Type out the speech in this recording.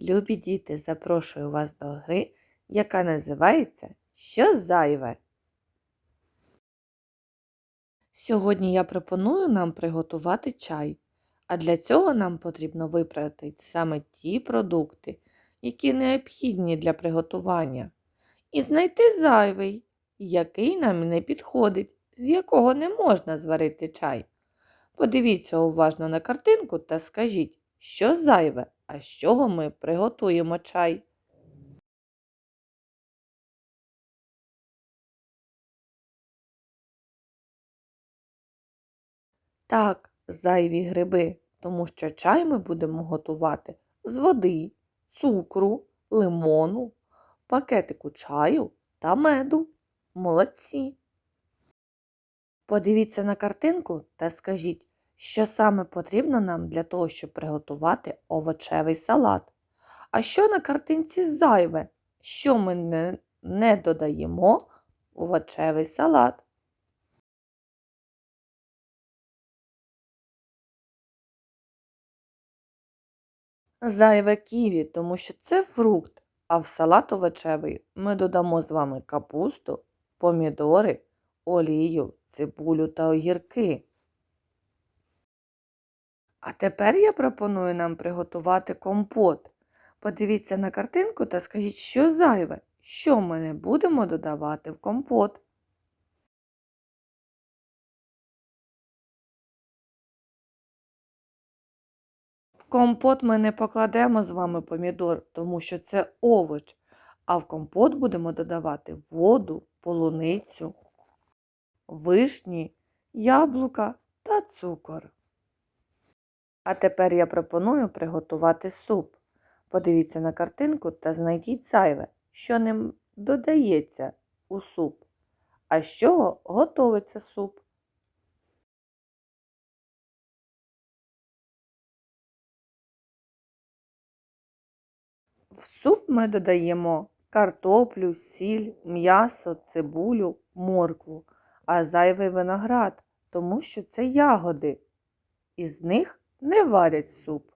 Любі діти, запрошую вас до гри, яка називається Що зайве? Сьогодні я пропоную нам приготувати чай, а для цього нам потрібно вибрати саме ті продукти, які необхідні для приготування, і знайти зайвий, який нам не підходить, з якого не можна зварити чай. Подивіться уважно на картинку та скажіть, що зайве, а з чого ми приготуємо чай. Так, зайві гриби, тому що чай ми будемо готувати з води, цукру, лимону, пакетику чаю та меду. Молодці. Подивіться на картинку та скажіть, що саме потрібно нам для того, щоб приготувати овочевий салат. А що на картинці зайве? Що ми не, не додаємо в овочевий салат? Зайве ківі, тому що це фрукт, а в салат овочевий ми додамо з вами капусту, помідори, олію, цибулю та огірки. А тепер я пропоную нам приготувати компот. Подивіться на картинку та скажіть, що зайве, що ми не будемо додавати в компот. В компот ми не покладемо з вами помідор, тому що це овоч, а в компот будемо додавати воду, полуницю, вишні, яблука та цукор. А тепер я пропоную приготувати суп. Подивіться на картинку та знайдіть зайве, що ним додається у суп. А з чого готовиться суп? В суп ми додаємо картоплю, сіль, м'ясо, цибулю, моркву, а зайвий виноград, тому що це ягоди. Із них не варять суп.